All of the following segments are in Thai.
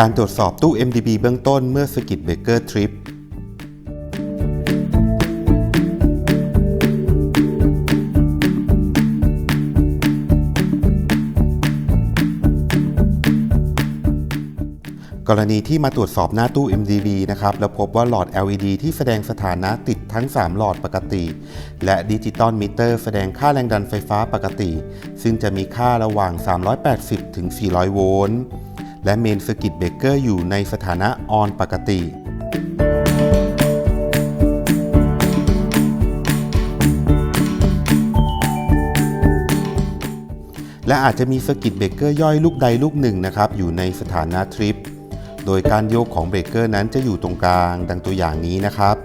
การตรวจสอบตู้ MDB เบื้องต้นเมื่อสกิดเบเกอร์ทริปกรณีที่มาตรวจสอบหน้าตู้ MDB นะครับ แล้วพบว่าหลอด LED ที่แสดงสถานะติดทั้ง 3 หลอดปกติ และดิจิตอลมิเตอร์แสดงค่าแรงดันไฟฟ้าปกติ ซึ่งจะมีค่าระหว่าง 380 ถึง 400 โวลต์ และเมนสกิตเบเกอร์อยู่ในสถานะออนปกติ และอาจจะมีสกิตเบเกอร์ย่อยลูกใดลูกหนึ่งนะครับ อยู่ในสถานะทริป โดยการโยกของเบรกเกอร์นั้นจะอยู่ตรงกลางดังตัวอย่างนี้นะครับ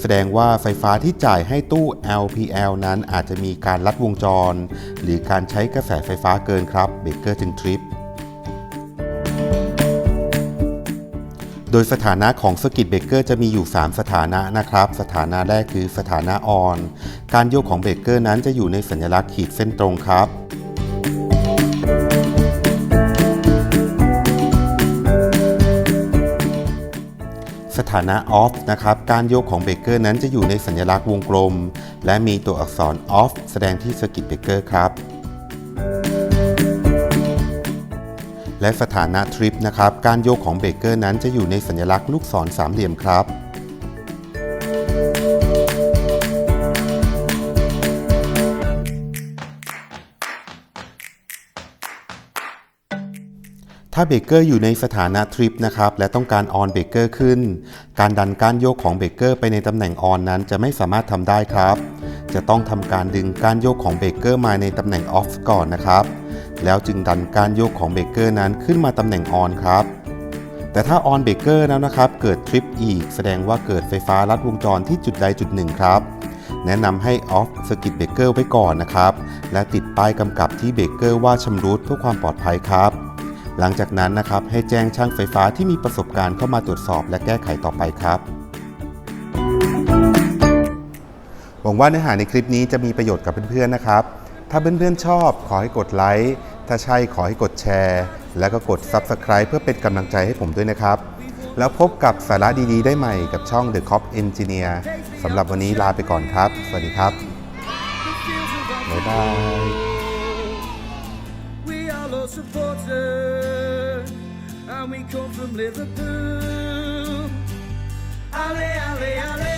แสดงว่าไฟฟ้าที่จ่ายให้ตู้ LPL นั้นอาจจะมีการลัดวงจร หรือการใช้กระแสไฟฟ้าเกินครับเบรกเกอร์จึงทริป โดยสถานะของสกิตเบรกเกอร์จะมีอยู่ 3 สถานะนะครับ สถานะแรกคือสถานะออน การโยกของเบรกเกอร์นั้นจะอยู่ในสัญลักษณ์ขีดเส้นตรงครับสถานะ off นะครับ การโยกของเบรกเกอร์นั้นจะอยู่ในสัญลักษณ์วงกลม และมีตัวอักษร off แสดงที่สกิตเบรกเกอร์ครับ และสถานะ trip นะครับ การโยกของเบรกเกอร์นั้นจะอยู่ในสัญลักษณ์ลูกศรสามเหลี่ยมครับถ้าเบรกเกอร์อยู่ในสถานะทริปนะครับและต้องการออนเบรกเกอร์ขึ้น การดันก้านโยกของเบรกเกอร์ไปในตำแหน่งออนนั้นจะไม่สามารถทำได้ครับ จะต้องทำการดึงกานโยกของเบรกเกอร์มาในตำแหน่งออฟก่อนนะครับ แล้วจึงดันกานโยกของเบรกเกอร์นั้นขึ้นมาตำแหน่งออนครับแต่ถ้าออนเบรกเกอร์แล้วนะครับ เกิดทริปอีก แสดงว่าเกิดไฟฟ้าลัดวงจรที่จุดใดจุดหนึ่งครับ แนะนำให้ออฟสกิตเบรกเกอร์ไว้ก่อนนะครับ และติดป้ายกำกับที่เบรกเกอร์ว่าชำรุดเพื่อความปลอดภัยครับ หลังจากนั้นนะครับให้แจ้งช่างไฟฟ้าที่มีประสบการณ์เข้ามาตรวจสอบและแก้ไขต่อไปครับ หวังว่าเนื้อหาในคลิปนี้จะมีประโยชน์กับเพื่อนๆนะครับ ถ้าเพื่อนๆชอบขอให้กดไลค์ ถ้าใช่ขอให้กดแชร์ และก็กด Subscribe เพื่อเป็นกำลังใจให้ผมด้วยนะครับ แล้วพบกับสาระดีๆ ได้ใหม่กับช่อง The Cop Engineer สำหรับวันนี้ลาไปก่อนครับ สวัสดีครับ บ๊ายบาย and we come from Liverpool. Alley, alley, alley.